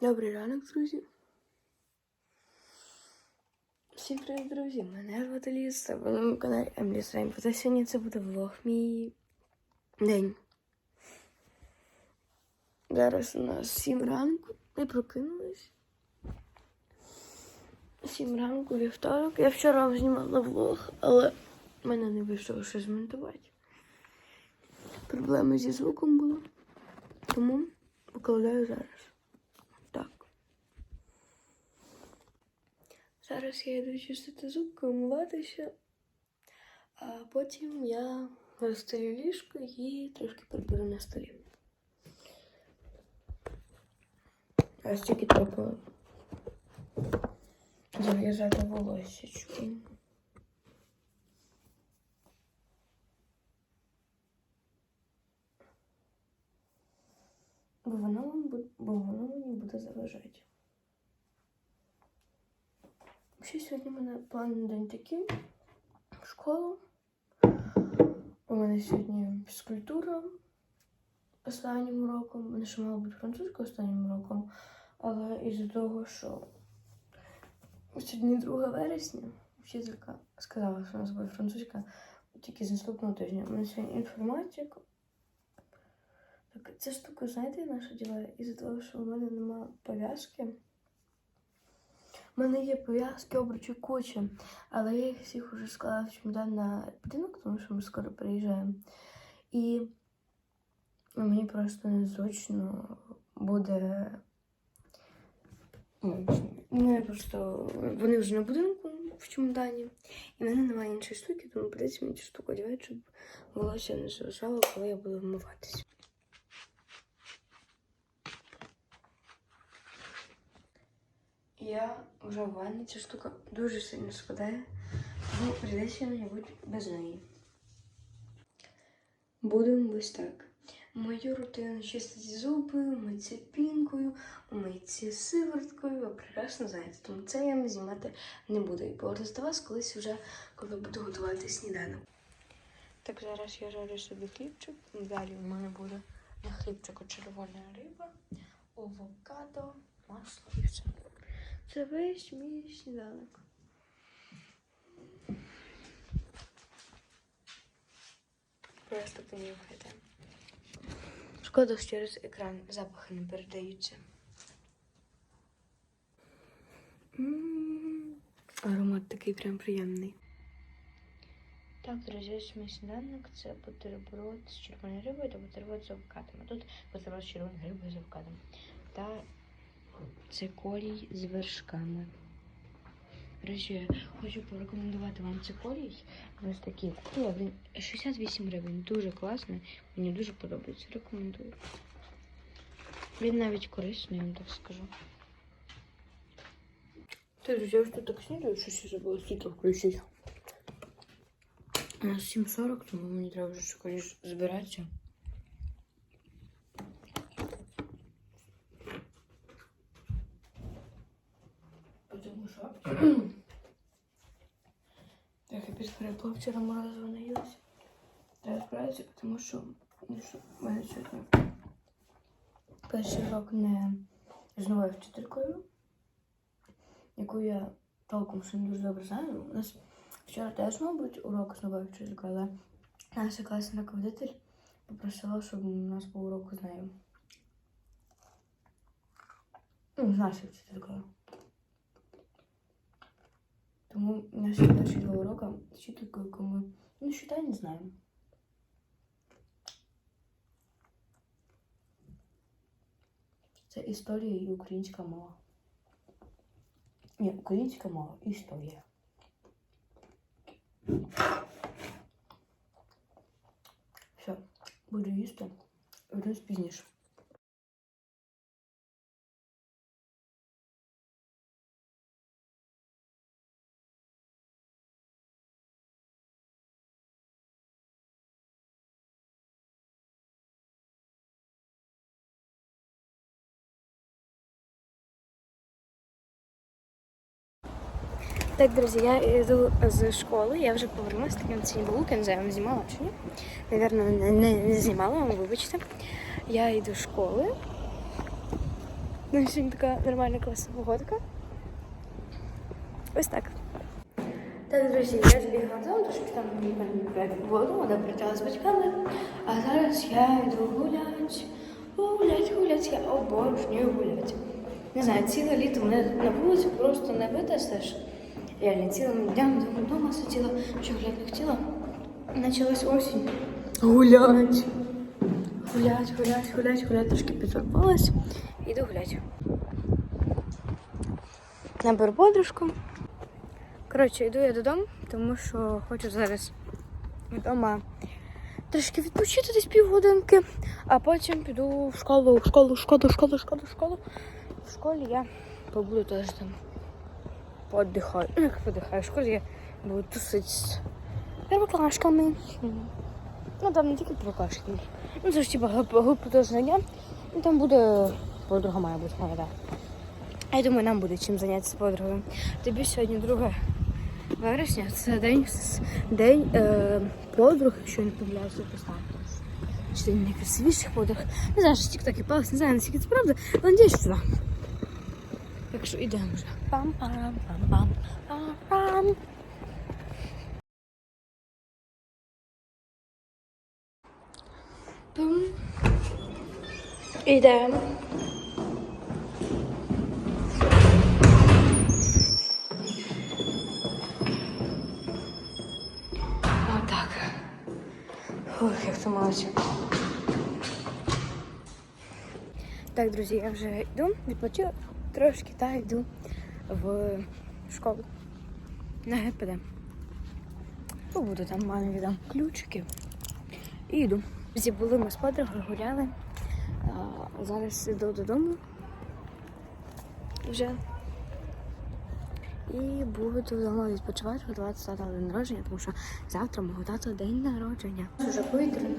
Добрий ранок, друзі. Всім привіт, друзі! Мене звати Ліс, ви на моєму каналі Емлі Слайм. Та сьогодні це буде влог мій день. Зараз у нас 7 ранку. Ми прокинулись. 7 ранку вівторок. Я вчора знімала влог, але в мене не вийшло щось змонтувати. Проблеми зі звуком було. Тому викладаю зараз. Так. Зараз я йду чистити зубки, умиватися, а потім я розстелю ліжко і трошки приберу на столі. Ось тільки треба зав'язати волосечку. Бо воно, бо воно мені буде заважати. Ще сьогодні в мене план день такий. В школу. У мене сьогодні фізкультура останнім роком. У мене ще мало бути французька останнім роком. Але із-за того, що сьогодні 2 вересня, вчителька сказала, що у нас буде французька тільки з наступного тижня. У мене сьогодні інформатика. Так, ця штука, знаєте, на що діла? Із-за того, що у мене немає пов'язки. У мене є пов'язки, обручі куча, але я їх всіх вже склала в чемодан на будинок, тому що ми скоро приїжджаємо. І мені просто незручно буде. Ну, я просто вони вже на будинку в чемодані, і в мене немає іншої штуки, тому придеться мені цю штуку одягати, щоб волосся не заважало, коли я буду вмиватися. Я вже в ванні, ця штука дуже сильно складає, тому прийдеться, мабуть, без неї. Будемо ось так. Мою рутину чистити зуби, митися пінкою, митися сивороткою, ви прекрасно знаєте, тому це я знімати не буду. І повернусь до вас колись вже, коли буду готувати сніданок. Так, зараз я жарю собі хлібчик. Далі в мене буде на хлібчику червона риба, авокадо, масло і все. Це весь мій сніданок. Просто понюхайте. Шкода, що через екран запахи не передаються. М, Аромат такий прям приємний. Так, друзі, ось мій сніданок це бутерброд з червоною рибою та бутерброд з авокадом. А тут бутерброд з червоною рибою з авокадом. Та цикорій з вершками. Речі, хочу порекомендувати вам цикорій. Ось такий. О, він 68 гривень. Дуже класний. Мені дуже подобається. Рекомендую. Він навіть корисний, я вам так скажу. Ти, друзі, я ж тут так снідаю, щось я забула світло включити. У нас 7.40, тому мені треба вже скоріше збиратися. Потому що трохи підхрипла вчора морозиво наїлася. Треба збиратися, тому що ну, в мене сьогодні перший урок не з новою вчителькою, яку я толком ще не дуже добре знаю. У нас вчора теж, мабуть, урок з новою вчителькою, але наша класна руководитель попросила, щоб у нас був урок з нею. Ну, з нашою вчителькою. Тому наші перші два уроки з вчителькою, яку ми ну, считай, не знаємо. Це історія і українська мова. Ні, українська мова, історія. Все, буду їсти. Вернусь пізніше. Так, друзі, я йду з школи, я вже повернулася, це не був вікенд, я вам знімала чи ні? Навірно, не, не, не знімала, вам вибачте. Я йду з школи. Ну, сьогодні така нормальна класна погодка. Ось так. Так, друзі, я збігла додому, трошки там п'яти воду, де прилетіла з батьками. А зараз я йду гулять. Гулять, гулять. Я обожнюю гуляти. Не знаю, ціле літо мене на вулиці просто не витестиш. Реально, цілим днем вдома сиділа, що гуляти не хотіла. Почалась осінь. Гулять. Гулять, гулять, гулять, гулять. Трошки підзорвалась. Іду гулять. Наберу подружку. Коротше, йду я додому, тому що хочу зараз вдома трошки відпочити десь півгодинки, а потім піду в школу, в школу, в школу, в школу, в школу, в школу. В школі я побуду теж там подихаю. Ну, як подихаю, в школі я буду тусити з первоклашками. Ну там не тільки первоклашки. Ну це ж типа група знання. Ну там буде подруга має бути моя, так. А я думаю, нам буде чим зайнятися подругою. Тобі сьогодні 2 вересня, це день, день е, подруг, я не помиляюся, поставити. Чи день найкрасивіших подруг. Не знаю, що тік-так і палець, не знаю, наскільки це правда, але надіюсь, що так. Так що йдемо вже. Пам-пам-пам-пам-пам. Пам. Йдемо. Отак. Ох, як це малося. Так, друзі, я вже йду, відпочила трошки та йду в школу на ГПД. Побуду там, мамі віддам ключики і йду. Друзі, були ми з подругою, гуляли. А, зараз йду додому вже. І буду вдома відпочивати, готувати тата день народження, тому що завтра мого тата день народження. Дуже повітряно.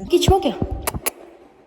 Geç bak ya.